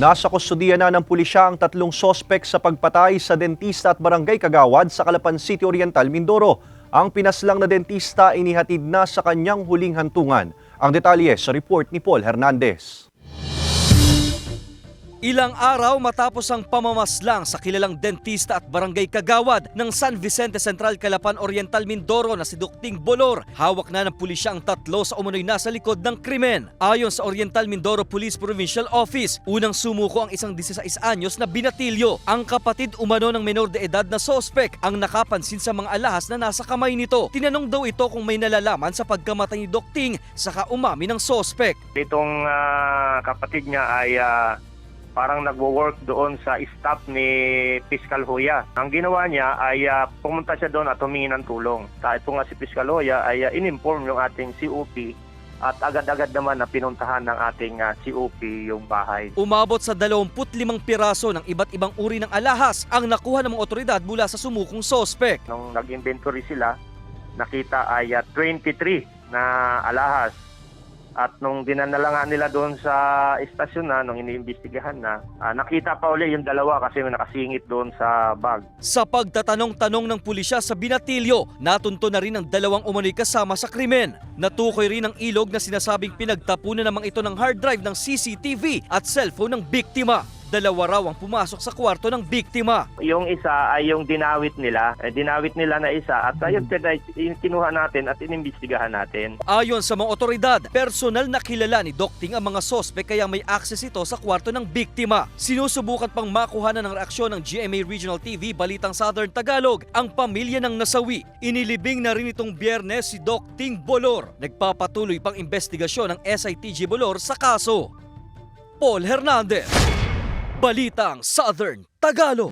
Nasa kustudiya na ng pulisya ang tatlong sospek sa pagpatay sa dentista at barangay Kagawad sa Calapan City Oriental, Mindoro. Ang pinaslang na dentista inihatid na sa kanyang huling hantungan. Ang detalye sa report ni Paul Hernandez. Ilang araw matapos ang pamamaslang sa kilalang dentista at barangay Kagawad ng San Vicente Central Calapan Oriental Mindoro na si Dukting Bolor, hawak na ng pulisya ang tatlo sa umunoy nasa likod ng krimen. Ayon sa Oriental Mindoro Police Provincial Office, unang sumuko ang isang 16 anyos na binatilyo. Ang kapatid umano ng menor de edad na sospek ang nakapansin sa mga alahas na nasa kamay nito. Tinanong daw ito kung may nalalaman sa pagkamatay ni Dukting saka umami ng sospek. Itong ah, kapatid niya ay ah, parang nagwo-work doon sa staff ni Fiscal Hoya. Ang ginawa niya ay ah, pumunta siya doon at humingi ng tulong. Sa ito nga si Fiscal Hoya ay ah, in-inform yung ating COP at agad-agad naman na pinuntahan ng ating ah, COP yung bahay. Umabot sa 25 piraso ng iba't ibang uri ng alahas ang nakuha ng mga otoridad mula sa sumukong sospek. Nung nag-inventory sila, nakita ay ah, 23 na alahas. At nung dinanala nga nila doon sa istasyon na, nung iniimbestigahan na, ah, nakita pa uli yung dalawa kasi may nakasingit doon sa bag. Sa pagtatanong-tanong ng pulisya sa binatilyo, natunto na rin ang dalawang umano'y kasama sa krimen. Natukoy rin ang ilog na sinasabing pinagtapunan namang ito ng hard drive ng CCTV at cellphone ng biktima. Dalawa raw ang pumasok sa kwarto ng biktima. Yung isa ay yung dinawit nila, eh, dinawit nila na isa at ayun tinay- kinuha natin at inimbestigahan natin. Ayon sa mga otoridad, personal na kilala ni Dokting ang mga sospek kaya may access ito sa kwarto ng biktima. Sinusubukan pang makuha ng reaksyon ng GMA Regional TV Balitang Southern Tagalog ang pamilya ng nasawi. Inilibing na rin itong biyernes si Dokting Bolor. Nagpapatuloy pang investigasyon ng SITG Bolor sa kaso. Paul Hernandez, Balitang Southern Tagalog.